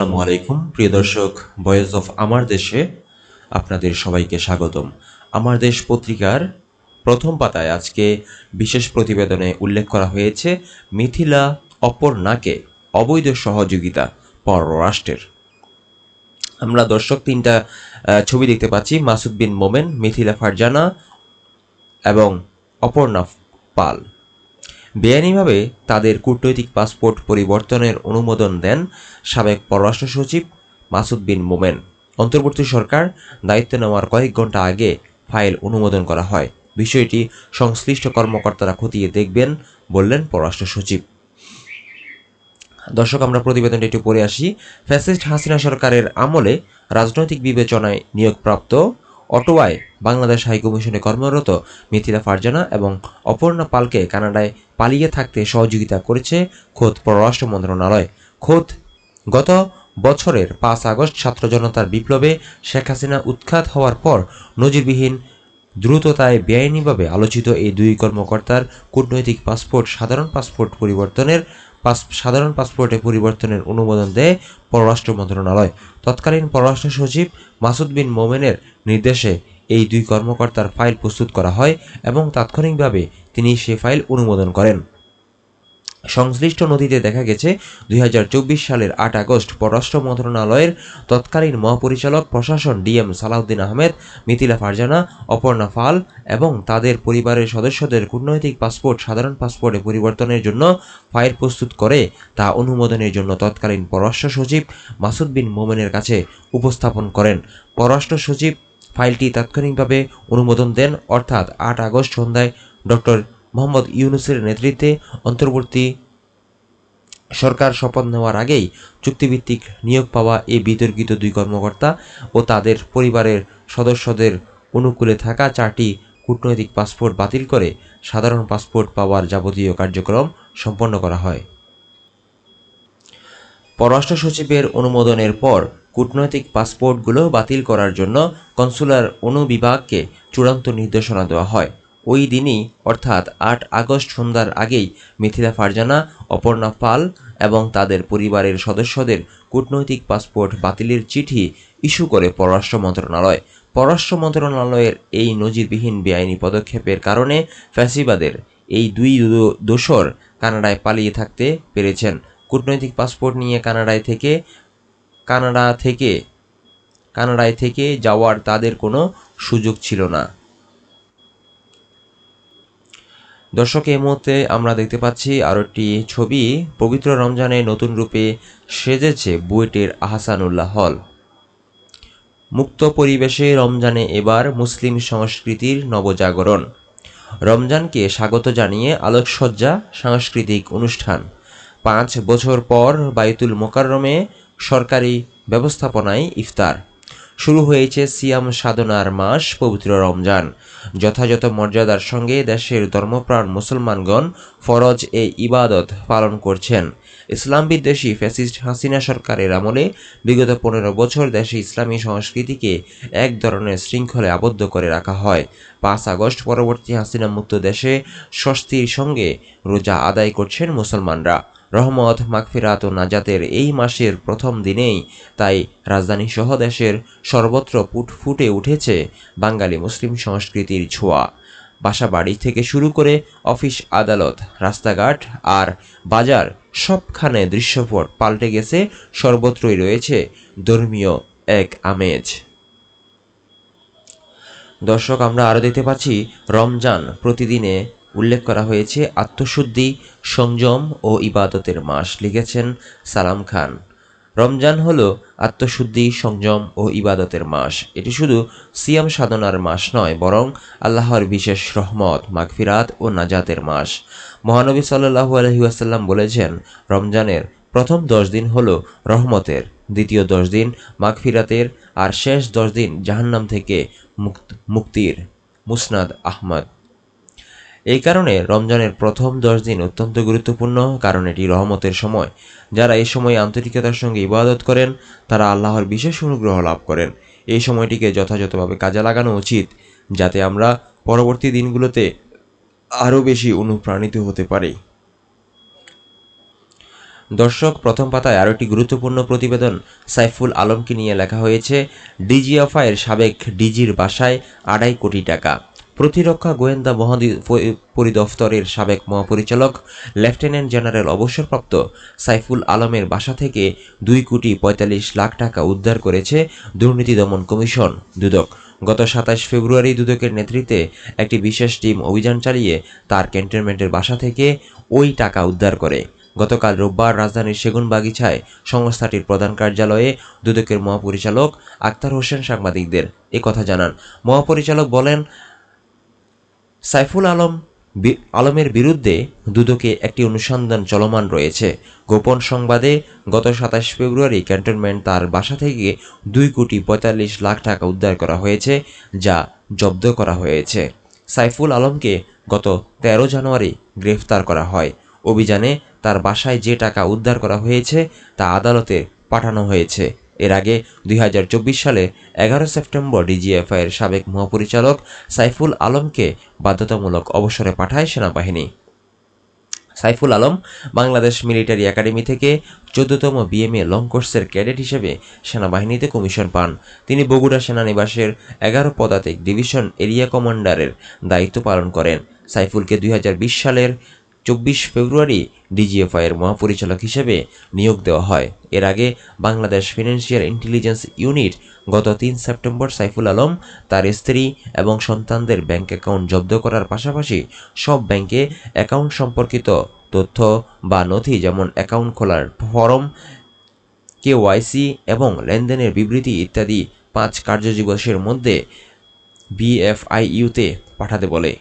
আসসালামু আলাইকুম। প্রিয় দর্শক ভয়েস অফ আমার দেশে আপনাদের সবাইকে স্বাগতম। আমার দেশ পত্রিকার প্রথম পাতায় আজকে বিশেষ প্রতিবেদনে উল্লেখ করা হয়েছে মিথিলা অপর্ণাকে অবৈধ সহযোগিতা পররাষ্ট্রের। আমরা দর্শক তিনটা ছবি দেখতে পাচ্ছি। মাসুদ বিন মোমেন, মিথিলা ফারজানা এবং অপর্ণা পাল। বেআইনিভাবে তাদের কূটনৈতিক পাসপোর্ট পরিবর্তনের অনুমোদন দেন সাবেক পররাষ্ট্র সচিব মাসুদ বিন মোমেন। অন্তর্বর্তী সরকার দায়িত্ব নেওয়ার কয়েক ঘণ্টা আগে ফাইল অনুমোদন করা হয়। বিষয়টি সংশ্লিষ্ট কর্মকর্তারা খতিয়ে দেখবেন বললেন পররাষ্ট্র সচিব। দর্শক, আমরা প্রতিবেদনটি একটু পড়ে আসি। ফ্যাসিস্ট হাসিনা সরকারের আমলে রাজনৈতিক বিবেচনায় নিয়োগপ্রাপ্ত অটোয়ায় বাংলাদেশ হাইকমিশনে কর্মরত মিথিলা ফারজানা এবং অপর্ণা পালকে কানাডায় পালিয়ে থাকতে সহযোগিতা করেছে খোদ পররাষ্ট্র মন্ত্রণালয়। খোদ গত বছরের পাঁচ আগস্ট ছাত্র জনতার বিপ্লবে শেখ হাসিনা উৎখাত হওয়ার পর নজিরবিহীন দ্রুততায় বেআইনিভাবে আলোচিত এই দুই কর্মকর্তার কূটনৈতিক পাসপোর্ট, সাধারণ পাসপোর্ট পরিবর্তনের পাস, সাধারণ পাসপোর্টে পরিবর্তনের অনুমোদন দেয় পররাষ্ট্র মন্ত্রণালয়। তৎকালীন পররাষ্ট্র সচিব মাসুদ বিন মোমেনের নির্দেশে এই দুই কর্মকর্তার ফাইল প্রস্তুত করা হয় এবং তাৎক্ষণিকভাবে তিনি সে ফাইল অনুমোদন করেন। সংশ্লিষ্ট নথিতে দেখা গেছে, দুই হাজার চব্বিশ সালের আট আগস্ট পররাষ্ট্র মন্ত্রণালয়ের তৎকালীন মহাপরিচালক প্রশাসন ডিএম সালাউদ্দিন আহমেদ, মিথিলা ফারজানা, অপর্ণা ফাল এবং তাদের পরিবারের সদস্যদের কূটনৈতিক পাসপোর্ট, সাধারণ পাসপোর্টে পরিবর্তনের জন্য ফাইল প্রস্তুত করে তা অনুমোদনের জন্য তৎকালীন পররাষ্ট্র সচিব মাসুদ বিন মোমেনের কাছে উপস্থাপন করেন। পররাষ্ট্র সচিব ফাইলটি তাৎক্ষণিকভাবে অনুমোদন দেন, অর্থাৎ আট আগস্ট সন্ধ্যায় ডক্টর মোহাম্মদ ইউনুসের নেতৃত্বে অন্তর্বর্তী সরকার শপথ নেওয়ার আগেই চুক্তিভিত্তিক নিয়োগ পাওয়া এই বিতর্কিত দুই কর্মকর্তা ও তাদের পরিবারের সদস্যদের অনুকূলে থাকা চারটি কূটনৈতিক পাসপোর্ট বাতিল করে সাধারণ পাসপোর্ট পাওয়ার যাবতীয় কার্যক্রম সম্পন্ন করা হয়। পররাষ্ট্র সচিবের অনুমোদনের পর কূটনৈতিক পাসপোর্টগুলো বাতিল করার জন্য কনসুলার অনুবিভাগকে চূড়ান্ত নির্দেশনা দেওয়া হয়। ওই দিনই, অর্থাৎ আট আগস্ট সন্ধ্যার আগেই, মিথিলা ফারজানা, অপর্ণা পাল এবং তাদের পরিবারের সদস্যদের কূটনৈতিক পাসপোর্ট বাতিলের চিঠি ইস্যু করে পররাষ্ট্র মন্ত্রণালয়। পররাষ্ট্র মন্ত্রণালয়ের এই নজিরবিহীন বেআইনি পদক্ষেপের কারণে ফ্যাসিবাদের এই দুই দো- দোসর কানাডায় পালিয়ে থাকতে পেরেছেন। কূটনৈতিক পাসপোর্ট নিয়ে কানাডায় থেকে, কানাডা থেকে, কানাডায় থেকে যাওয়ার তাদের কোনো সুযোগ ছিল না। দর্শক, এই মুহূর্তে আমরা দেখতে পাচ্ছি আরও একটি ছবি। পবিত্র রমজানে নতুন রূপে সেজেছে বুয়েটের আহসানুল্লাহ হল। মুক্ত পরিবেশে রমজানে এবার মুসলিম সংস্কৃতির নবজাগরণ। রমজানকে স্বাগত জানিয়ে আলোকসজ্জা, সাংস্কৃতিক অনুষ্ঠান। পাঁচ বছর পর বাইতুল মোকাররমে সরকারি ব্যবস্থাপনায় ইফতার। শুরু হয়েছে সিয়াম সাধনার মাস পবিত্র রমজান। যথাযথ মর্যাদার সঙ্গে দেশের ধর্মপ্রাণ মুসলমানগণ ফরজ এ ইবাদত পালন করছেন। ইসলাম বিদ্বেষী ফ্যাসিস্ট হাসিনা সরকারের আমলে বিগত পনেরো বছর দেশে ইসলামী সংস্কৃতিকে এক ধরনের শৃঙ্খলে আবদ্ধ করে রাখা হয়। পাঁচ আগস্ট পরবর্তী হাসিনা মুক্ত দেশে স্বস্তির সঙ্গে রোজা আদায় করছেন মুসলমানরা। রহমত, মাগফিরাত ও নাজাতের এই মাসের প্রথম দিনেই তাই রাজধানী সহ দেশের সর্বত্র ফুট ফুটে উঠেছে বাঙালি মুসলিম সংস্কৃতির ছোঁয়া। বাসা বাড়ি থেকে শুরু করে অফিস, আদালত, রাস্তাঘাট আর বাজার সবখানে দৃশ্যপট পাল্টে গেছে, সর্বত্রই রয়েছে ধর্মীয় এক আমেজ। দর্শক, আমরা আরও দেখতে পাচ্ছি, রমজান প্রতিদিনে উল্লেখ করা হয়েছে, আত্মশুদ্ধি, সংযম ও ইবাদতের মাস লিখেছেন সালাম খান। রমজান হলো আত্মশুদ্ধি, সংযম ও ইবাদতের মাস। এটি শুধু সিয়াম সাধনার মাস নয়, বরং আল্লাহর বিশেষ রহমত, মাগফিরাত ও নাজাতের মাস। মহানবী সাল্লাহু আলহিউসাল্লাম বলেছেন, রমজানের প্রথম দশ দিন হলো রহমতের, দ্বিতীয় দশ দিন মাগফিরাতের, আর শেষ দশ দিন জাহান্নাম থেকে মুক্ত, মুক্তির। মুসনাদ আহমদ। এই কারণে রমজানের প্রথম দশ দিন অত্যন্ত গুরুত্বপূর্ণ, কারণ এটি রহমতের সময়। যারা এই সময় আন্তরিকতার সঙ্গে ইবাদত করেন, তারা আল্লাহর বিশেষ অনুগ্রহ লাভ করেন। এই সময়টিকে যথাযথভাবে কাজে লাগানো উচিত, যাতে আমরা পরবর্তী দিনগুলোতে আরও বেশি অনুপ্রাণিত হতে পারি। দর্শক, প্রথম পাতায় আরও একটি গুরুত্বপূর্ণ প্রতিবেদন সাইফুল আলমকে নিয়ে লেখা হয়েছে ডিজিএফআইয়ের সাবেক ডিজির বাসায় আড়াই কোটি টাকা। প্রতিরক্ষা গোয়েন্দা মহাদি প- পরিদপ্তরের সাবেক মহাপরিচালক, লেফটেন্যান্ট জেনারেল অবসরপ্রাপ্ত সাইফুল আলমের বাসা থেকে দুই কোটি পঁয়তাল্লিশ লাখ টাকা উদ্ধার করেছে দুর্নীতি দমন কমিশন, দুদক। গত সাতাশ ফেব্রুয়ারি দুদকের নেতৃত্বে একটি বিশেষ টিম অভিযান চালিয়ে তার ক্যান্টনমেন্টের বাসা থেকে ওই টাকা উদ্ধার করে। গতকাল রোববার রাজধানীর সেগুনবাগিচায় সংস্থাটির প্রধান কার্যালয়ে দুদকের মহাপরিচালক আক্তার হোসেন সাংবাদিকদের কথা জানান। মহাপরিচালক বলেন সাইফুল আলম আলমের বিরুদ্ধে দুদকে একটি অনুসন্ধান চলমান রয়েছে। গোপন সংবাদে গত সাতাশ ফেব্রুয়ারি ক্যান্টনমেন্ট তার বাসা থেকে দুই কোটি পঁয়তাল্লিশ লাখ টাকা উদ্ধার করা হয়েছে, যা জব্দ করা হয়েছে। সাইফুল আলমকে গত তেরো জানুয়ারি গ্রেফতার করা হয়। অভিযানে তার বাসায় যে টাকা উদ্ধার করা হয়েছে, তা আদালতে পাঠানো হয়েছে। এর আগে দুই হাজার চব্বিশ সালে এগারো সেপ্টেম্বর ডিজিএফআই এর সাবেক মহাপরিচালক সাইফুল আলমকে বাধ্যতামূলক অবসরে পাঠায় সেনাবাহিনী। সাইফুল আলম বাংলাদেশ মিলিটারি একাডেমি থেকে চোদ্দতম বিএমএ লং কোর্সের ক্যাডেট হিসেবে সেনাবাহিনীতে কমিশন পান। তিনি বগুড়া সেনানিবাসের এগারো পদাতিক ডিভিশন এরিয়া কমান্ডারের দায়িত্ব পালন করেন। সাইফুলকে দুই হাজার বিশ সালের চব্বিশ ফেব্রুয়ারি ডিজিএফআই এর মহাপরিচালক হিসেবে নিয়োগ দেওয়া হয়। এর আগে বাংলাদেশ ফিনান্সিয়াল ইন্টেলিজেন্স ইউনিট গত তিন সেপ্টেম্বর সাইফুল আলম, তার স্ত্রী এবং সন্তানদের ব্যাংক অ্যাকাউন্ট জব্দ করার পাশাপাশি সব ব্যাংকে অ্যাকাউন্ট সম্পর্কিত তথ্য বা নথি যেমন অ্যাকাউন্ট খোলার ফরম, কেওয়াইসি এবং লেনদেনের বিবৃতি ইত্যাদি পাঁচ কার্যদিবসের মধ্যে বিএফআইইউতে পাঠাতে বলে।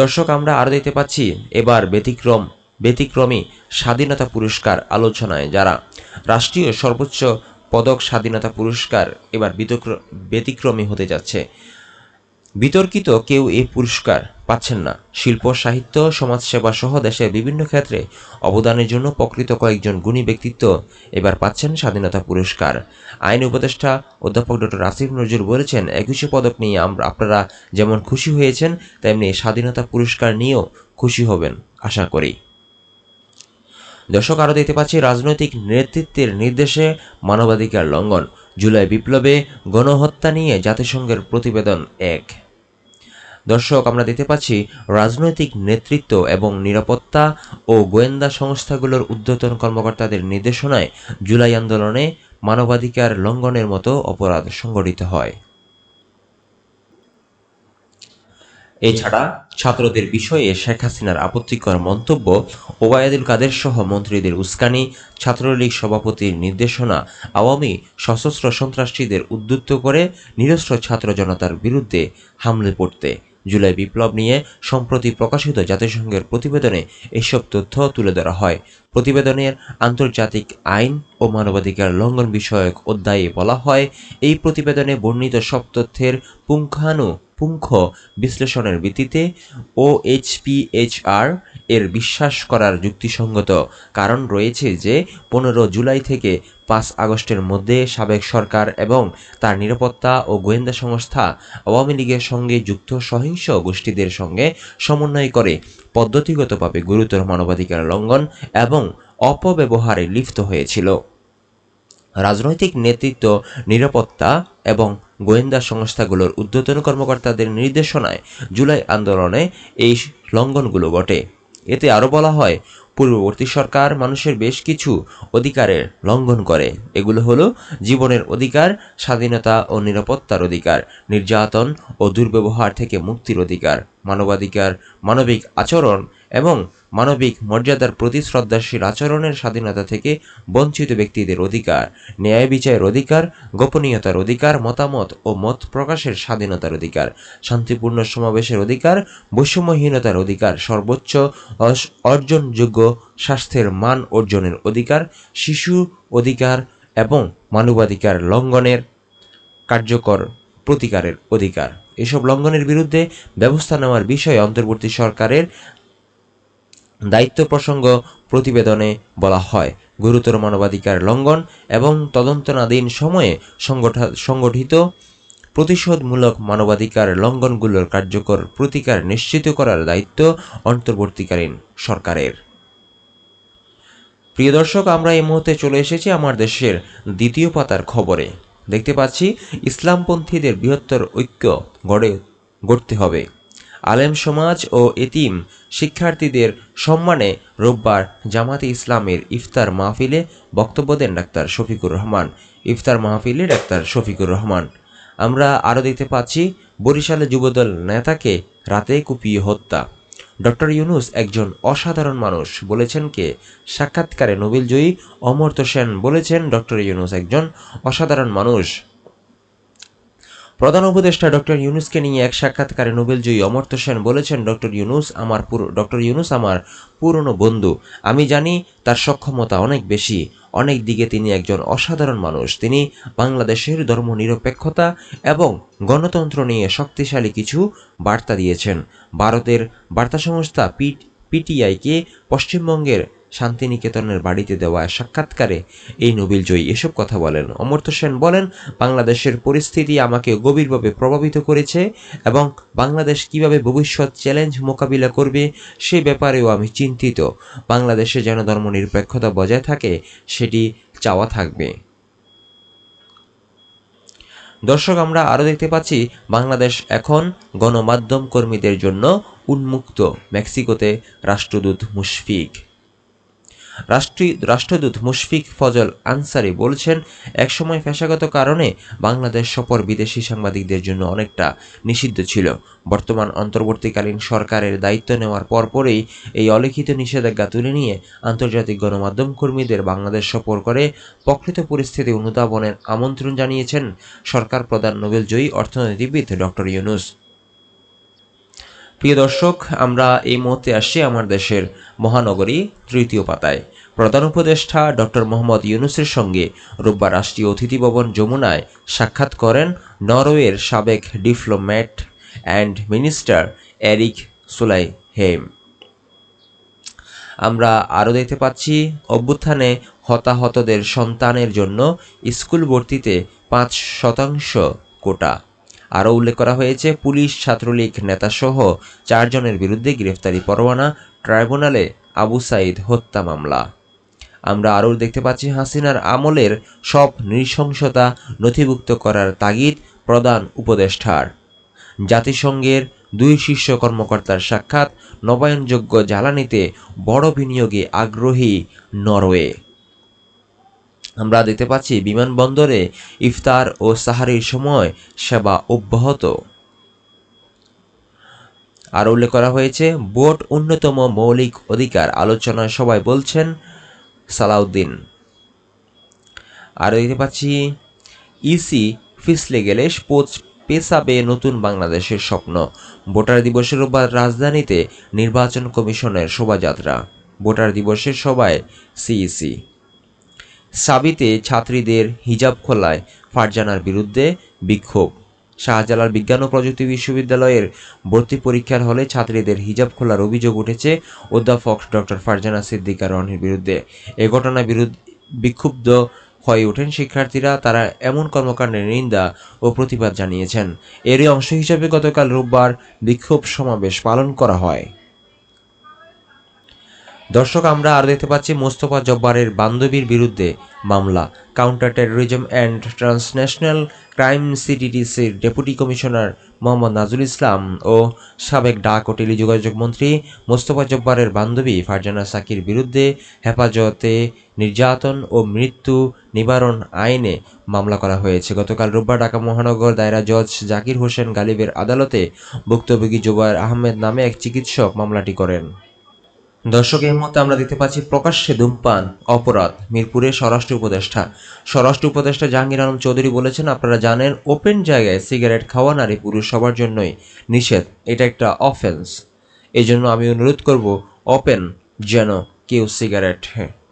দর্শক, আমরা আরও দেখতে পাচ্ছি, এবার ব্যতিক্রম, ব্যতিক্রমী স্বাধীনতা পুরস্কার আলোচনায় যারা রাষ্ট্রীয় সর্বোচ্চ পদক স্বাধীনতা পুরস্কার এবার ব্যতিক্রমী হতে যাচ্ছে। বিতর্কিত কেউ এই পুরস্কার পাচ্ছেন না। শিল্প, সাহিত্য, সমাজসেবা সহ দেশের বিভিন্ন ক্ষেত্রে অবদানের জন্য প্রকৃত কয়েকজন গুণী ব্যক্তিত্ব এবার পাচ্ছেন স্বাধীনতা পুরস্কার। আইন উপদেষ্টা অধ্যাপক ডক্টর আসিফ নজরুল বলেছেন, একুশে পদক নিয়ে আমরা আপনারা যেমন খুশি হয়েছেন, তেমনি স্বাধীনতা পুরস্কার নিয়েও খুশি হবেন। আশা করি। দর্শক আরও দেখতে পাচ্ছি রাজনৈতিক নেতৃত্বের নির্দেশে মানবাধিকার লঙ্ঘন। জুলাই বিপ্লবে গণহত্যা নিয়ে জাতিসংঘের প্রতিবেদন এক। দর্শক, আমরা দেখতে পাচ্ছি রাজনৈতিক নেতৃত্ব এবং নিরাপত্তা ও গোয়েন্দা সংস্থাগুলোর ঊর্ধ্বতন কর্মকর্তাদের নির্দেশনায় জুলাই আন্দোলনে মানবাধিকার লঙ্ঘনের মতো অপরাধ সংঘটিত হয়। এছাড়া ছাত্রদের বিষয়ে শেখ হাসিনার আপত্তিকর মন্তব্য, ওবায়দুল কাদের সহ মন্ত্রীদের উস্কানি, ছাত্রলীগ সভাপতির নির্দেশনা, আওয়ামী সশস্ত্র সন্ত্রাসীদের উদ্যুক্ত করে নিরস্ত্র ছাত্র জনতার বিরুদ্ধে হামলে পড়তে জুলাই বিপ্লব নিয়ে সম্প্রতি প্রকাশিত জাতিসংঘের প্রতিবেদনে এসব তথ্য তুলে ধরা হয়। প্রতিবেদনের আন্তর্জাতিক আইন ও মানবাধিকার লঙ্ঘন বিষয়ক অধ্যায়ে বলা হয়, এই প্রতিবেদনে বর্ণিত সব তথ্যের পুঙ্খানুপুঙ্খ বিশ্লেষণের ভিত্তিতে ও এইচপিএইচআর এর বিশ্বাস করার যুক্তিসঙ্গত কারণ রয়েছে যে, পনেরো জুলাই থেকে পাঁচ আগস্টের মধ্যে সাবেক সরকার এবং তার নিরাপত্তা ও গোয়েন্দা সংস্থা আওয়ামী লীগের সঙ্গে যুক্ত সহিংস গোষ্ঠীদের সঙ্গে সমন্বয় করে পদ্ধতিগতভাবে গুরুতর মানবাধিকার লঙ্ঘন এবং অপব্যবহারে লিপ্ত হয়েছিল। রাজনৈতিক নেতৃত্ব, নিরাপত্তা এবং গোয়েন্দা সংস্থাগুলোর ঊর্ধ্বতন কর্মকর্তাদের নির্দেশনায় জুলাই আন্দোলনে এই লঙ্ঘনগুলো ঘটে। এতে আরও বলা হয়, পূর্ববর্তী সরকার মানুষের বেশ কিছু অধিকারের লঙ্ঘন করে। এগুলো হলো জীবনের অধিকার, স্বাধীনতা ও নিরাপত্তার অধিকার, নির্যাতন ও দুর্ব্যবহার থেকে মুক্তির অধিকার, মানবাধিকার, মানবিক আচরণ এবং মানবিক মর্যাদার প্রতি শ্রদ্ধাশীল আচরণের স্বাধীনতা থেকে বঞ্চিত ব্যক্তিদের অধিকার, ন্যায় বিচারের অধিকার, গোপনীয়তার অধিকার, মতামত ও মত প্রকাশের স্বাধীনতার অধিকার, শান্তিপূর্ণ সমাবেশের অধিকার, বৈষম্যহীনতার অধিকার, সর্বোচ্চ অর্জনযোগ্য স্বাস্থ্যের মান অর্জনের অধিকার, শিশু অধিকার এবং মানবাধিকার লঙ্ঘনের কার্যকর প্রতিকারের অধিকার। এসব লঙ্ঘনের বিরুদ্ধে ব্যবস্থা নেওয়ার বিষয়ে অন্তর্বর্তী সরকারের দায়িত্ব প্রসঙ্গ প্রতিবেদনে বলা হয়। গুরুতর মানবাধিকার লঙ্ঘন এবং তদন্তনাধীন সময়ে সংগঠিত প্রতিশোধমূলক মানবাধিকার লঙ্ঘনগুলোর কার্যকর প্রতিকার নিশ্চিত করার দায়িত্ব অন্তর্বর্তীকালীন সরকারের। প্রিয় দর্শক, আমরা এই মুহূর্তে চলে এসেছি আমার দেশের দ্বিতীয় পাতার খবরে। দেখতে পাচ্ছি, ইসলামপন্থীদের বৃহত্তর ঐক্য গড়ে, গড়তে হবে। আলেম সমাজ ও এতিম শিক্ষার্থীদের সম্মানে রোববার জামাতে ইসলামের ইফতার মাহফিলে বক্তব্য দেন ডাক্তার শফিকুর রহমান। ইফতার মাহফিলে ডাক্তার শফিকুর রহমান। আমরা আরও দেখতে পাচ্ছি, বরিশালে যুবদল নেতাকে রাতে কুপিয়ে হত্যা। ডক্টর ইউনুস একজন অসাধারণ মানুষ বলেছেন কে? সাক্ষাৎকারে নোবেলজয়ী অমর্ত্য সেন বলেছেন, ডক্টর ইউনুস একজন অসাধারণ মানুষ। প্রধান উপদেষ্টা ডক্টর ইউনুসকে নিয়ে এক সাক্ষাৎকারে নোবেলজয়ী অমর্ত্য সেন বলেছেন, ডক্টর ইউনুস আমার পুরো ডক্টর ইউনুস আমার পুরনো বন্ধু। আমি জানি তার সক্ষমতা অনেক বেশি। অনেক দিকে তিনি একজন অসাধারণ মানুষ। তিনি বাংলাদেশের ধর্মনিরপেক্ষতা এবং গণতন্ত্র নিয়ে শক্তিশালী কিছু বার্তা দিয়েছেন। ভারতের বার্তা সংস্থা পিটিআইকে পশ্চিমবঙ্গের শান্তিনিকেতনের বাড়িতে দেওয়া সাক্ষাৎকারে এই নোবেল জয়ী এসব কথা বলেন। অমর্ত্য সেন বলেন, বাংলাদেশের পরিস্থিতি আমাকে গভীরভাবে প্রভাবিত করেছে এবং বাংলাদেশ কীভাবে ভবিষ্যৎ চ্যালেঞ্জ মোকাবিলা করবে সে ব্যাপারেও আমি চিন্তিত। বাংলাদেশে যেন ধর্মনিরপেক্ষতা বজায় থাকে, সেটি চাওয়া থাকবে। দর্শক, আমরা আরও দেখতে পাচ্ছি, বাংলাদেশ এখন গণমাধ্যম কর্মীদের জন্য উন্মুক্ত মেক্সিকোতে রাষ্ট্রদূত মুশফিক। রাষ্ট্রী, রাষ্ট্রদূত মুশফিক ফজল আনসারি বলছেন, একসময় পেশাগত কারণে বাংলাদেশ সফর বিদেশি সাংবাদিকদের জন্য অনেকটা নিষিদ্ধ ছিল। বর্তমান অন্তর্বর্তীকালীন সরকারের দায়িত্ব নেওয়ার পরপরই এই অলিখিত নিষেধাজ্ঞা তুলে নিয়ে আন্তর্জাতিক গণমাধ্যম কর্মীদের বাংলাদেশ সফর করে প্রকৃত পরিস্থিতি অনুধাবনের আমন্ত্রণ জানিয়েছেন সরকার প্রধান নোবেলজয়ী অর্থনীতিবিদ ডক্টর ইউনুস। প্রিয় দর্শক, আমরা এই মুহূর্তে আসছি আমার দেশের মহানগরী তৃতীয় পাতায়। প্রধান উপদেষ্টা ডক্টর মোহাম্মদ ইউনুসের সঙ্গে রোববার রাষ্ট্রীয় অতিথি ভবন যমুনায় সাক্ষাৎ করেন নরওয়ের সাবেক diplomat and minister Erik Solheim আমরা আরও দেখতে পাচ্ছি, অভ্যুত্থানে হতাহতদের সন্তানের জন্য স্কুল ভর্তিতে পাঁচ শতাংশ কোটা। আরও উল্লেখ করা হয়েছে, পুলিশ, ছাত্রলীগ নেতাসহ চারজনের বিরুদ্ধে গ্রেফতারি পরোয়ানা, ট্রাইব্যুনালে আবু সাইদ হত্যা মামলা। আমরা আরও দেখতে পাচ্ছি, হাসিনার আমলের সব নৃশংসতা নথিভুক্ত করার তাগিদ প্রধান উপদেষ্টার। জাতিসংঘের দুই শীর্ষ কর্মকর্তার সাক্ষাৎ নবায়নযোগ্য জ্বালানিতে বড় বিনিয়োগে আগ্রহী নরওয়ে। আমরা দেখতে পাচ্ছি বিমানবন্দরে ইফতার ও সাহারির সময় সেবা অব্যাহত। আর উল্লেখ করা হয়েছে বোট অন্যতম মৌলিক অধিকার আলোচনায় সবাই বলছেন, সালাউদ্দিন। আর দেখতে পাচ্ছি, ইসি ফিসলে গেলে পোচ- পেছাবে নতুন বাংলাদেশের স্বপ্ন। ভোটার দিবসের রোববার রাজধানীতে নির্বাচন কমিশনের শোভাযাত্রা। ভোটার দিবসের সভায় সিইসি। সাবিতে ছাত্রীদের হিজাব খোলায় ফারজানার বিরুদ্ধে বিক্ষোভ। শাহজালাল বিজ্ঞান ও প্রযুক্তি বিশ্ববিদ্যালয়ের ভর্তি পরীক্ষার হলে ছাত্রীদের হিজাব খোলার অভিযোগ উঠেছে অধ্যাপক ডক্টর ফারজানা সিদ্দিকা রনির বিরুদ্ধে। এ ঘটনার বিরুদ্ধে বিক্ষুব্ধ হয়ে ওঠেন শিক্ষার্থীরা। তারা এমন কর্মকাণ্ডের নিন্দা ও প্রতিবাদ জানিয়েছেন। এরই অংশ হিসেবে গতকাল রোববার বিক্ষোভ সমাবেশ পালন করা হয়। দর্শক, আমরা আর দেখতে পাচ্ছি মোস্তফা জব্বারের বান্ধবীর বিরুদ্ধে মামলা counter terrorism and transnational crime সিডিডিসির deputy commissioner Mohammad Nazul Islam ও সাবেক ডাক ও টেলিযোগাযোগ মন্ত্রী মোস্তফা জব্বারের বান্ধবী ফারজানা সাকির বিরুদ্ধে হেফাজতে নির্যাতন ও মৃত্যু নিবারণ আইনে মামলা করা হয়েছে। গতকাল রোববার ঢাকা মহানগর দায়রা জজ জাকির হোসেন গালিবের আদালতে ভুক্তভোগী জুবায়ের আহমেদ নামে এক চিকিৎসক মামলাটি করেন। দর্শক, এই আমরা দেখতে পাচ্ছি প্রকাশ্যে ধূমপান, অপরাধ, মিরপুরের স্বরাষ্ট্র উপদেষ্টা। স্বরাষ্ট্র উপদেষ্টা জাহাঙ্গীর আলম চৌধুরী বলেছেন, আপনারা জানেন ওপেন জায়গায় সিগারেট খাওয়া নারী পুরুষ সবার জন্যই নিষেধ। এটা একটা অফেন্স এই জন্য আমি অনুরোধ করব ওপেন যেন কেউ সিগারেট,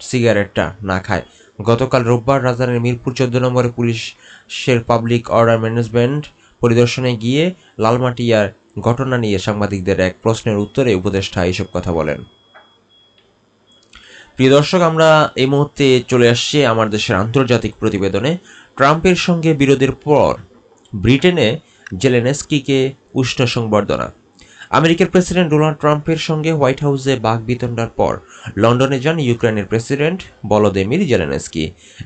সিগারেটটা না খায়। গতকাল রোববার রাজধানীর মিরপুর চোদ্দ নম্বরে পুলিশের পাবলিক অর্ডার ম্যানেজমেন্ট পরিদর্শনে গিয়ে লালমাটিয়ার ঘটনা নিয়ে সাংবাদিকদের এক প্রশ্নের উত্তরে উপদেষ্টা এইসব কথা বলেন। প্রিয় দর্শক, আমরা এই মুহূর্তে চলে আসছি আমার দেশের আন্তর্জাতিক প্রতিবেদনে। ট্রাম্পের সঙ্গে বিরোধের পর ব্রিটেনে জেলেনেস্কিকে উষ্ণ সংবর্ধনা। আমেরিকার প্রেসিডেন্ট ডোনাল্ড ট্রাম্পের সঙ্গে হোয়াইট হাউসে বাঘ বিতণ্ডার পর লন্ডনে যান ইউক্রেনের প্রেসিডেন্ট বলদেমির জেলেনস্কি।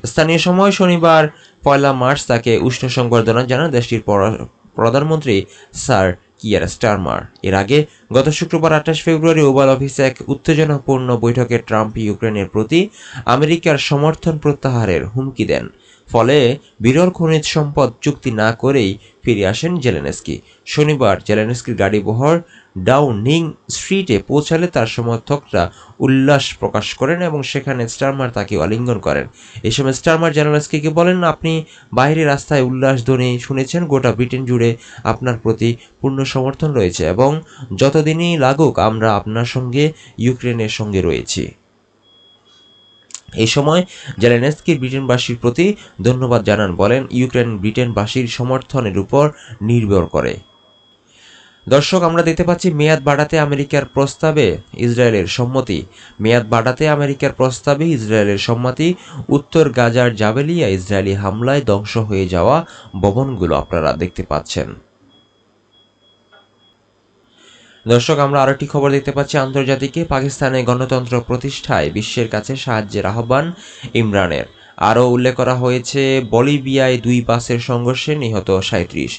স্থানীয় সময় শনিবার পয়লা মার্চ তাকে উষ্ণ সংবর্ধনা জানান দেশটির প্রধানমন্ত্রী স্যার কিয়ার স্টারমার। এর আগে গত শুক্রবার আঠাশ ফেব্রুয়ারি ওভাল অফিসে এক উত্তেজনাপূর্ণ বৈঠকে ট্রাম্প ইউক্রেনের প্রতি আমেরিকার সমর্থন প্রত্যাহারের হুমকি দেন। ফলে বিরল খনিজ সম্পদ চুক্তি না করেই ফিরে আসেন জেলেনস্কি। শনিবার জেলেনস্কির গাড়ি বহর ডাউনিং স্ট্রিটে পৌঁছালে তার সমর্থকরা উল্লাস প্রকাশ করেন এবং সেখানে স্টারমার তাকে আলিঙ্গন করেন। এই সময় স্টারমার জেলেনস্কিকে বলেন, আপনি বাইরে রাস্তায় উল্লাস ধ্বনি শুনেছেন? গোটা ব্রিটেন জুড়ে আপনার প্রতি পূর্ণ সমর্থন রয়েছে এবং যতদিনই লাগুক আমরা আপনার সঙ্গে ইউক্রেনের সঙ্গে রয়েছি। এই সময় জেলেনস্কি ব্রিটেনবাসীর প্রতি ধন্যবাদ জানান বলেন, ইউক্রেন ব্রিটেনবাসীর সমর্থনের উপর নির্ভর করে। দর্শক, আমরা দেখতে পাচ্ছি মেয়াদ বাড়াতে আমেরিকার প্রস্তাবে ইসরায়েলের সম্মতি। মেয়াদ বাড়াতে আমেরিকার প্রস্তাবে ইসরায়েলের সম্মতি, উত্তর গাজার জাবেলিয়া ইসরায়েলি হামলায় ধ্বংস হয়ে যাওয়া ভবনগুলো আপনারা দেখতে পাচ্ছেন। দর্শক, আমরা আরেকটি খবর দেখতে পাচ্ছি। আন্তর্জাতিকে পাকিস্তানে গণতন্ত্র প্রতিষ্ঠায় বিশ্বের কাছে সাহায্যের আহ্বান ইমরানের। আরও উল্লেখ করা হয়েছে, বলিভিয়ায় দুই বাসের সংঘর্ষে নিহত সাঁত্রিশ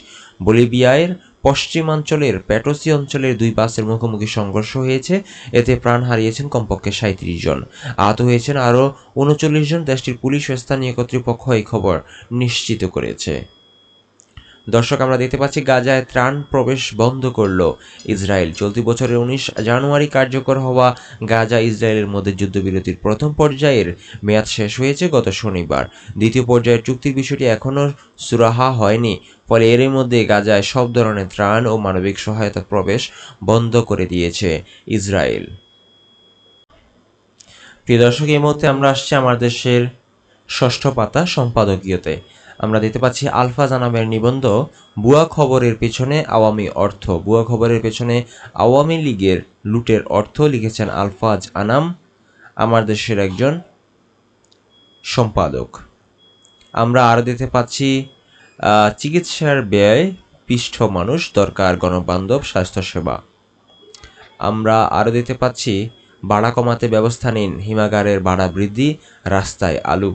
বলিভিয়ার পশ্চিমাঞ্চলের প্যাটোসি অঞ্চলের দুই বাসের মুখোমুখি সংঘর্ষ হয়েছে। এতে প্রাণ হারিয়েছেন কমপক্ষে সাঁত্রিশ জন। আহত হয়েছেন আরও উনচল্লিশ জন। দেশটির পুলিশ ও স্থানীয় কর্তৃপক্ষ এই খবর নিশ্চিত করেছে। দর্শক, আমরা দেখতে পাচ্ছি গাজায় ত্রাণ প্রবেশ বন্ধ করল ইসরায়েল। চলতি বছরের উনিশ জানুয়ারি কার্যকর হওয়া গাজা ইসরায়েলের মধ্যে যুদ্ধবিরতির প্রথম পর্যায়ের মেয়াদ শেষ হয়েছে গত শনিবার। দ্বিতীয় পর্যায়ের চুক্তির বিষয়টি এখনও সুরাহা হয়নি। ফলে এর মধ্যে গাজায় সব ধরনের ত্রাণ ও মানবিক সহায়তা প্রবেশ বন্ধ করে দিয়েছে ইসরায়েল। প্রিয় দর্শক, এই মুহূর্তে আমরা আসছি আমার দেশের ষষ্ঠ পাতা সম্পাদকীয়তে। আমরা দেখতে পাচ্ছি আলফাজ আনামের নিবন্ধ বুয়া খবরের পেছনে আওয়ামী অর্থ। বুয়া খবরের পেছনে আওয়ামী লীগের লুটের অর্থ লিখেছেন আলফাজ আনাম আমার দেশের একজন সম্পাদক। আমরা আরও দেখতে পাচ্ছি চিকিৎসার ব্যয়, পৃষ্ঠ মানুষ, দরকার গণবান্ধব, স্বাস্থ্যসেবা। আমরা আরও দেখতে পাচ্ছি, ভাড়া কমাতে ব্যবস্থা নিন, হিমাগারের ভাড়া বৃদ্ধি, রাস্তায় আলু।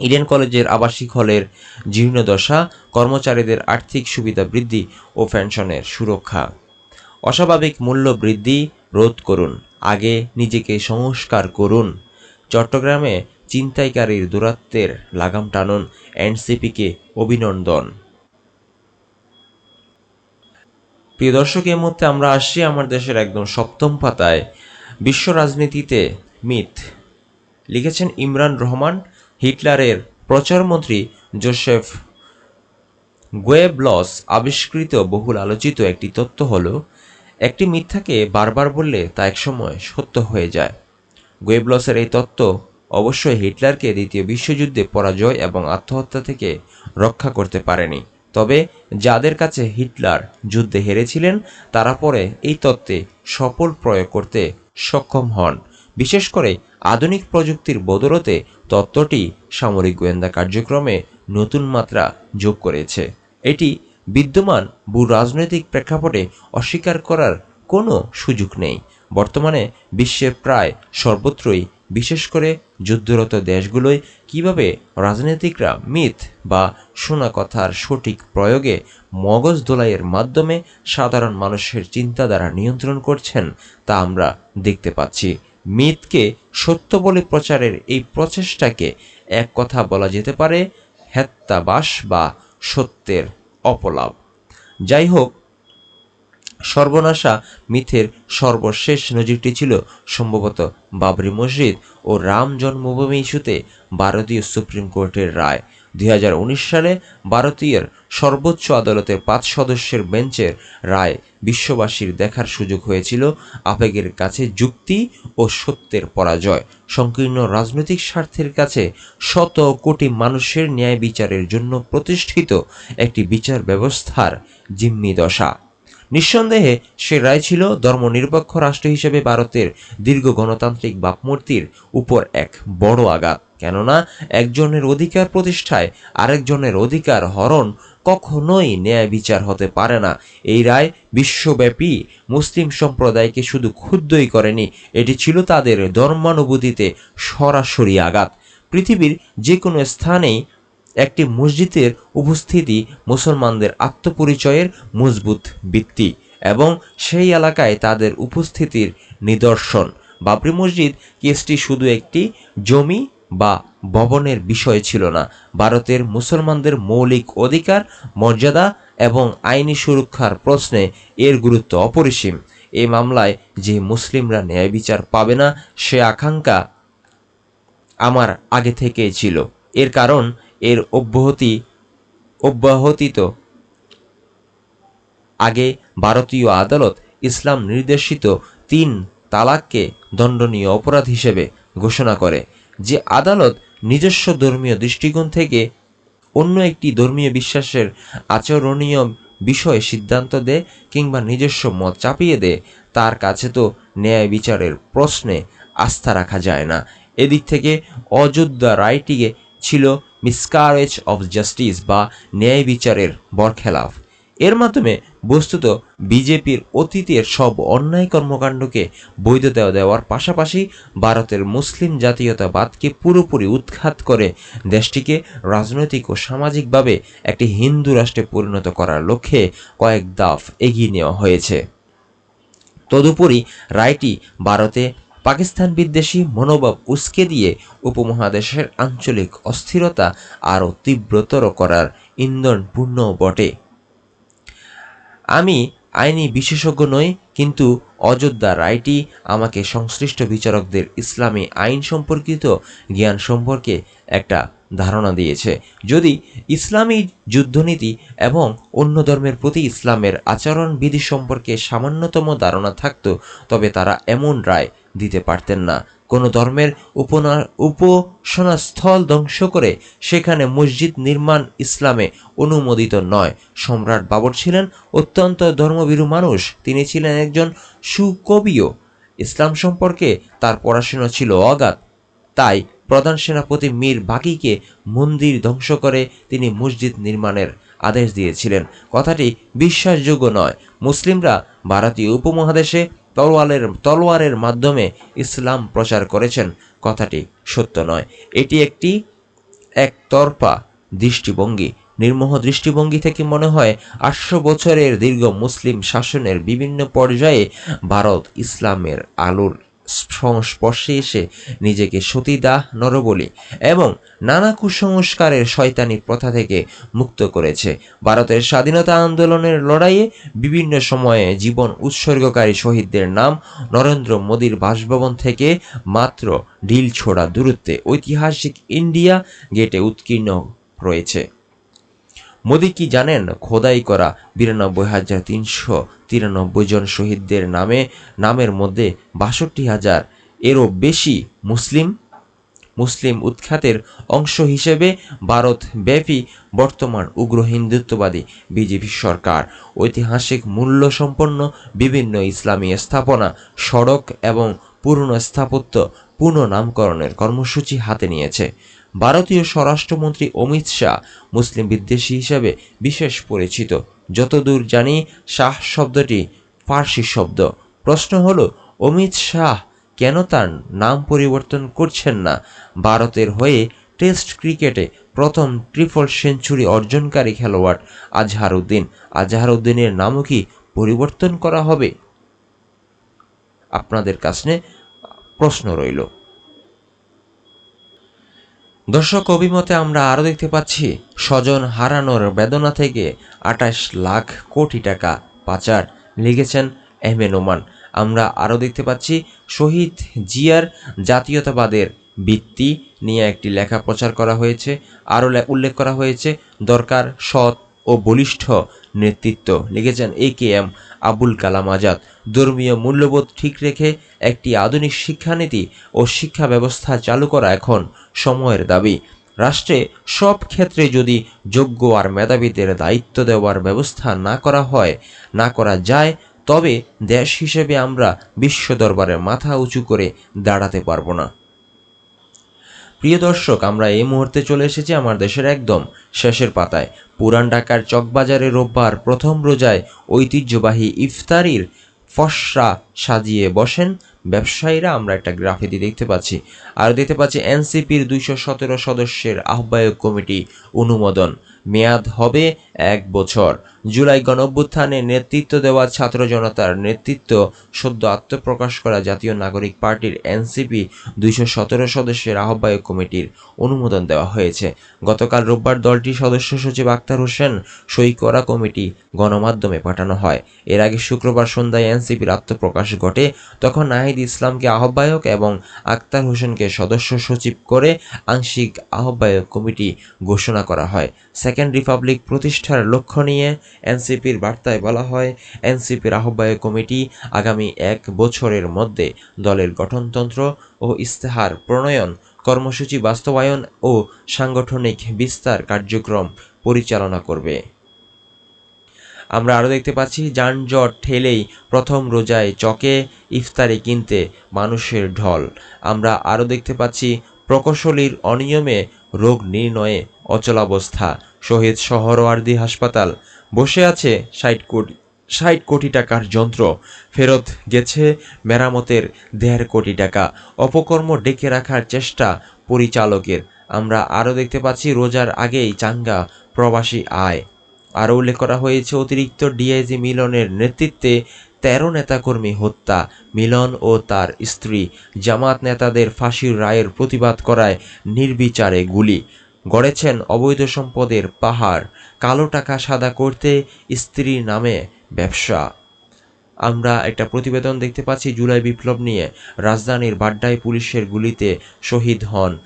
ইডেন কলেজের আবাসিক হলের জীর্ণদশা কর্মচারীদের আর্থিক সুবিধা বৃদ্ধি ও পেনশনের সুরক্ষা। অস্বাভাবিক মূল্য বৃদ্ধি রোধ করুন, আগে নিজেকে সংস্কার করুন। চট্টগ্রামে চিন্তাইকারীর দূরত্বের লাগাম টানুন এনসিপিকে অভিনন্দন। প্রিয় দর্শক, এই মুহূর্তে আমরা আসছি আমার দেশের একদম সপ্তম পাতায়। বিশ্ব রাজনীতিতে মিথ। লিখেছেন ইমরান রহমান। হিটলারের প্রচারমন্ত্রী জোসেফ গোয়েবলস আবিষ্কৃত বহুল আলোচিত একটি তত্ত্ব হল, একটি মিথ্যাকে বারবার বললে তা একসময় সত্য হয়ে যায়। গোয়েবলসের এই তত্ত্ব অবশ্যই হিটলারকে দ্বিতীয় বিশ্বযুদ্ধে পরাজয় এবং আত্মহত্যা থেকে রক্ষা করতে পারেনি। তবে যাদের কাছে হিটলার যুদ্ধে হেরেছিলেন, তারা পরে এই তত্ত্বে সফল প্রয়োগ করতে সক্ষম হন। বিশেষ করে আধুনিক প্রযুক্তির বদলতে তত্ত্বটি সামরিক গোয়েন্দা কার্যক্রমে নতুন মাত্রা যোগ করেছে। এটি বিদ্যমান ভূ রাজনৈতিক প্রেক্ষাপটে অস্বীকার করার কোনো সুযোগ নেই। বর্তমানে বিশ্বের প্রায় সর্বত্রই, বিশেষ করে যুদ্ধরত দেশগুলোয়, কীভাবে রাজনীতিকরা মিথ বা শোনা কথার সঠিক প্রয়োগে মগজ দোলাইয়ের মাধ্যমে সাধারণ মানুষের চিন্তাধারা নিয়ন্ত্রণ করছেন তা আমরা দেখতে পাচ্ছি। মিথকে সত্য বলে প্রচারের এই প্রচেষ্টাকে এক কথা বলা যেতে পারে হ্যাত্যাবাস বা সত্যের অপলাপ। যাই হোক সর্বনাশা মিথের সর্বশেষ নজিরটি ছিল সম্ভবত বাবরি মসজিদ ও রাম জন্মভূমি ইস্যুতে ভারতীয় সুপ্রিম কোর্টের রায়। দুই হাজার উনিশ সালে ভারতীয় সর্বোচ্চ আদালতের পাঁচ সদস্যের বেঞ্চের রায় বিশ্ববাসীর দেখার সুযোগ হয়েছিল আবেগের কাছে যুক্তি ও সত্যের পরাজয়। সংকীর্ণ রাজনৈতিক স্বার্থের কাছে শত কোটি মানুষের ন্যায় বিচারের জন্য প্রতিষ্ঠিত একটি বিচার ব্যবস্থার জিম্মি দশা। নিঃসন্দেহে, সে রায় ছিল ধর্মনিরপেক্ষ রাষ্ট্র হিসেবে ভারতের দীর্ঘ গণতান্ত্রিক বাপমূর্তির উপর এক বড় আঘাত। কেননা, একজনের অধিকার প্রতিষ্ঠায় আরেকজনের অধিকার হরণ কখনোই ন্যায় বিচার হতে পারে না। এই রায় বিশ্বব্যাপী মুসলিম সম্প্রদায়কে শুধু ক্ষুদ্রই করেনি, এটি ছিল তাদের ধর্মানুভূতিতে সরাসরি আঘাত। পৃথিবীর যে কোনো স্থানেই একটি মসজিদের উপস্থিতি মুসলমানদের আত্মপরিচয়ের মজবুত ভিত্তি এবং সেই এলাকায় তাদের উপস্থিতির নিদর্শন। বাবরি মসজিদ কেসটি শুধু একটি জমি বা ভবনের বিষয় ছিল না, ভারতের মুসলমানদের মৌলিক অধিকার, মর্যাদা এবং আইনি সুরক্ষার প্রশ্নে এর গুরুত্ব অপরিসীম। এই মামলায় যে মুসলিমরা ন্যায় বিচার পাবে না, সে আকাঙ্ক্ষা আমার আগে থেকেই ছিল। এর কারণ এর অব্যাহতি, অব্যাহতিত। আগে ভারতীয় আদালত ইসলাম নির্দেশিত তিন তালাককে দণ্ডনীয় অপরাধ হিসেবে ঘোষণা করে, যে আদালত নিজস্ব ধর্মীয় দৃষ্টিকোণ থেকে অন্য একটি ধর্মীয় বিশ্বাসের আচরণীয় বিষয়ে সিদ্ধান্ত দেয় কিংবা নিজস্ব মত চাপিয়ে দেয়, তার কাছে তো ন্যায় বিচারের প্রশ্নে আস্থা রাখা যায় না। এদিক থেকে অযোধ্যা রায়টিকে ছিল মিসকারেজ অফ জাস্টিস বা ন্যায় বিচারের বরখেলাফ। এর মাধ্যমে বস্তুত বিজেপির অতীতের সব অন্যায় কর্মকাণ্ডকে বৈধতা দেওয়ার পাশাপাশি ভারতের মুসলিম জাতীয়তাবাদকে পুরোপুরি উৎখাত করে দেশটিকে রাজনৈতিক ও সামাজিকভাবে একটি হিন্দু রাষ্ট্রে পরিণত করার লক্ষ্যে কয়েক দাফ এগিয়ে নেওয়া হয়েছে। তদুপরি রায়টি ভারতে পাকিস্তান বিদ্বেষী মনোভাব উস্কে দিয়ে উপমহাদেশের আঞ্চলিক অস্থিরতা আরও তীব্রতর করার ইন্ধনপূর্ণ বটে। আমি আইনি বিশেষজ্ঞ নই, কিন্তু অযোধ্যা রায়টি আমাকে সংশ্লিষ্ট বিচারকদের ইসলামী আইন সম্পর্কিত জ্ঞান সম্পর্কে একটা ধারণা দিয়েছে। যদি ইসলামী যুদ্ধনীতি এবং অন্য ধর্মের প্রতি ইসলামের আচরণবিধি সম্পর্কে সামান্যতম ধারণা থাকত, তবে তারা এমন রায় দিতে পারতেন না। কোনো ধর্মের উপনা, উপাসনাস্থল ধ্বংস করে সেখানে মসজিদ নির্মাণ ইসলামে অনুমোদিত নয়। সম্রাট বাবর ছিলেন অত্যন্ত ধর্মভীরু মানুষ। তিনি ছিলেন একজন সুকবিও। ইসলাম সম্পর্কে তার পড়াশোনা ছিল অগাধ। তাই প্রধান সেনাপতি মীর বাকিকে মন্দির ধ্বংস করে তিনি মসজিদ নির্মাণের আদেশ দিয়েছিলেন। কথাটি বিশ্বাসযোগ্য নয়। মুসলিমরা ভারতীয় উপমহাদেশে তলোয়ারের তলোয়ারের মাধ্যমে ইসলাম প্রচার করেছেন। কথাটি সত্য নয়। এটি একটি একতরফা দৃষ্টিভঙ্গি, নির্মোহ দৃষ্টিভঙ্গি থেকে মনে হয় আটশো বছরের দীর্ঘ মুসলিম শাসনের বিভিন্ন পর্যায়ে ভারত ইসলামের আলোর সংস্পর্শে এসে নিজেকে সতীদাহ, নরবলি এবং নানা কুসংস্কারের শয়তানি প্রথা থেকে মুক্ত করেছে। ভারতের স্বাধীনতা আন্দোলনের লড়াইয়ে বিভিন্ন সময়ে জীবন উৎসর্গকারী শহীদদের নাম নরেন্দ্র মোদীর বাসভবন থেকে মাত্র ঢিল ছোড়া দূরত্বে ঐতিহাসিক ইন্ডিয়া গেটে উৎকীর্ণ রয়েছে মোদি কি জানেন? খোদাই করা বিরানব্বই হাজার তিনশো তিরানব্বই জন শহীদদের নামে, নামের মধ্যে বাষট্টি হাজার এরও বেশি মুসলিম মুসলিম উৎখাতের অংশ হিসেবে ভারত ব্যাপী বর্তমান উগ্র হিন্দুত্ববাদী বিজেপি সরকার। ঐতিহাসিক মূল্য সম্পন্ন বিভিন্ন ইসলামী স্থাপনা, সড়ক এবং পুরনো স্থাপত্য পুনঃনামকরণের কর্মসূচি হাতে নিয়েছে। ভারতীয় স্বরাষ্ট্রমন্ত্রী অমিত শাহ মুসলিম বিদ্বেষী হিসেবে বিশেষ পরিচিত। যতদূর জানি, শাহ শব্দটি ফার্সি শব্দ। প্রশ্ন হলো, অমিত শাহ কেন তার নাম পরিবর্তন করছেন না? ভারতের হয়ে টেস্ট ক্রিকেটে প্রথম ট্রিপল সেঞ্চুরি অর্জনকারী খেলোয়াড় আজহার উদ্দিন আজহার উদ্দিনের নামও কি পরিবর্তন করা হবে? আপনাদের কাছে প্রশ্ন রইল। দর্শক অভিমতে আমরা আরও দেখতে পাচ্ছি, স্বজন হারানোর বেদনা থেকে আঠাশ লাখ কোটি টাকা পাচার লিখেছেন এম এ নোমান। আমরা আরও দেখতে পাচ্ছি, শহীদ জিয়ার জাতীয়তাবাদের ভিত্তি নিয়ে একটি লেখা প্রচার করা হয়েছে, আরও উল্লেখ করা হয়েছে, দরকার সৎ ও বলিষ্ঠ নেতৃত্ব লিখেছেন A K M Abul Kalam Azad. ধর্মীয় মূল্যবোধ ঠিক রেখে একটি আধুনিক শিক্ষানীতি ও শিক্ষা ব্যবস্থা চালু করা এখন সময়ের দাবি। রাষ্ট্রে সব ক্ষেত্রে যদি যোগ্য আর মেধাবীদের দায়িত্ব দেওয়ার ব্যবস্থা না করা হয়, না করা যায়, তবে দেশ হিসেবে আমরা বিশ্ব দরবারে মাথা উঁচু করে দাঁড়াতে পারব না। প্রিয় দর্শক, আমরা এই মুহূর্তে চলে এসেছি আমার দেশের একদম শেষের পাতায়। পুরান ঢাকার চকবাজারে রোববার প্রথম রোজায় ঐতিহ্যবাহী ইফতারির ফসরা সাজিয়ে বসেন ব্যবসায়ীরা। আমরা একটা গ্রাফিতি দেখতে পাচ্ছি। আর দেখতে পাচ্ছি এনসিপির দুইশো সতেরো সদস্যের আহ্বায়ক কমিটি অনুমোদন। মেয়াদ হবে এক বছর। জুলাই গণঅভ্যুত্থানে নেতৃত্ব দেওয়া ছাত্র জনতার নেতৃত্ব সদ্য আত্মপ্রকাশ করা জাতীয় নাগরিক পার্টির এনসিপি দুইশো সতেরো সদস্যের আহ্বায়ক কমিটির অনুমোদন দেওয়া হয়েছে। গতকাল রোববার দলটির সদস্য সচিব আক্তার হোসেন সই করা কমিটি গণমাধ্যমে পাঠানো হয়। এর আগে শুক্রবার সন্ধ্যায় এনসিপির আত্মপ্রকাশ ঘটে, তখন নাহিদ ইসলামকে আহ্বায়ক এবং আক্তার হোসেনকে সদস্য সচিব করে আংশিক আহ্বায়ক কমিটি ঘোষণা করা হয়। সেকেন্ড রিপাবলিক প্রতিষ্ঠার লক্ষ্য নিয়ে এনসিপির বার্তায় বলা হয়, এনসিপির আহ্বায়ক কমিটি আগামী এক বছরের মধ্যে দলের গঠনতন্ত্র ও ইস্তেহার প্রণয়ন, কর্মসূচি বাস্তবায়ন ও সাংগঠনিক বিস্তার কার্যক্রম পরিচালনা করবে। আমরা আরও দেখতে পাচ্ছি, যানজট ঠেলেই প্রথম রোজায় চকে ইফতারে কিনতে মানুষের ঢল। আমরা আরও দেখতে পাচ্ছি, প্রকৌশলীর অনিয়মে রোগ নির্ণয়ে অচলাবস্থা। শহীদ শহরওয়ার্দী হাসপাতাল। বসে আছে ষাট কোটি ষাট কোটি টাকার যন্ত্র। ফেরত গেছে মেরামতের দেড় কোটি টাকা। অপকর্ম ডেকে রাখার চেষ্টা পরিচালকের। আমরা আরও দেখতে পাচ্ছি রোজার আগেই চাঙ্গা প্রবাসী আয়। আরও উল্লেখ করা হয়েছে, অতিরিক্ত ডিআইজি মিলনের নেতৃত্বে তেরো নেতাকর্মী হত্যা, মিলন ও তার স্ত্রী। জামাত নেতাদের ফাঁসির রায়ের প্রতিবাদ করায় নির্বিচারে গুলি। গড়েছেন অবৈধ সম্পদের পাহাড়, কালো টাকা সাদা করতে স্ত্রীর নামে ব্যবসা। আমরা একটা প্রতিবেদন দেখতে পাচ্ছি জুলাই বিপ্লব নিয়ে। রাজধানীর বাড্ডায় পুলিশের গুলিতে শহীদ হন।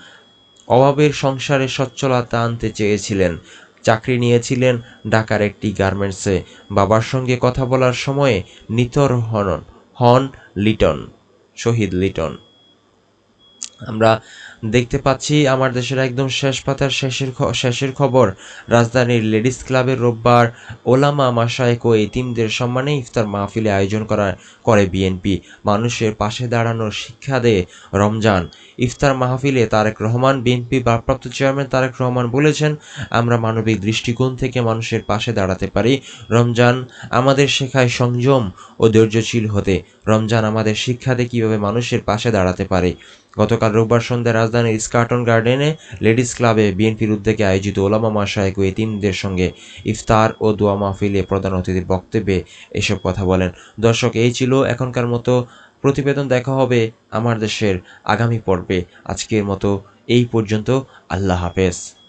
অভাবের সংসারে সচ্ছলতা আনতে চেয়েছিলেন। চাকরি নিয়েছিলেন ঢাকার একটি গার্মেন্টসে। বাবার সঙ্গে কথা বলার সময়ে নিতর হন হন লিটন, শহীদ লিটন। আমরা দেখতে পাচ্ছি আমার দেশের একদম শেষ পাতার শেষের শেষের খবর। রাজধানীর লেডিস ক্লাবের রোববার ওলামা মাসায়েক ও এতিমদের সম্মানে ইফতার মাহফিলে আয়োজন করা করে বিএনপি। মানুষের পাশে দাঁড়ানোর শিক্ষা দেয় রমজান। ইফতার মাহফিলে তারেক রহমান, বিএনপি ভারপ্রাপ্ত চেয়ারম্যান তারেক রহমান বলেছেন, আমরা মানবিক দৃষ্টিকোণ থেকে মানুষের পাশে দাঁড়াতে পারি। রমজান আমাদের শেখায় সংযম ও ধৈর্যশীল হতে। রমজান আমাদের শিক্ষা দেয় কীভাবে মানুষের পাশে দাঁড়াতে পারে। গতকাল রোববার সন্ধ্যায় রাজধানীর স্কার্টন গার্ডেনে লেডিস ক্লাবে বিএনপির উদ্যোগে আয়োজিত ওলামা মাসায়ক এতিমদের সঙ্গে ইফতার ও দোয়া মাহফিলে প্রধান অতিথির বক্তব্যে এসব কথা বলেন। দর্শক, এই ছিল এখনকার মতো প্রতিবেদন। দেখা হবে আমার দেশের আগামী পর্বে। আজকের মতো এই পর্যন্ত। আল্লাহ হাফেজ।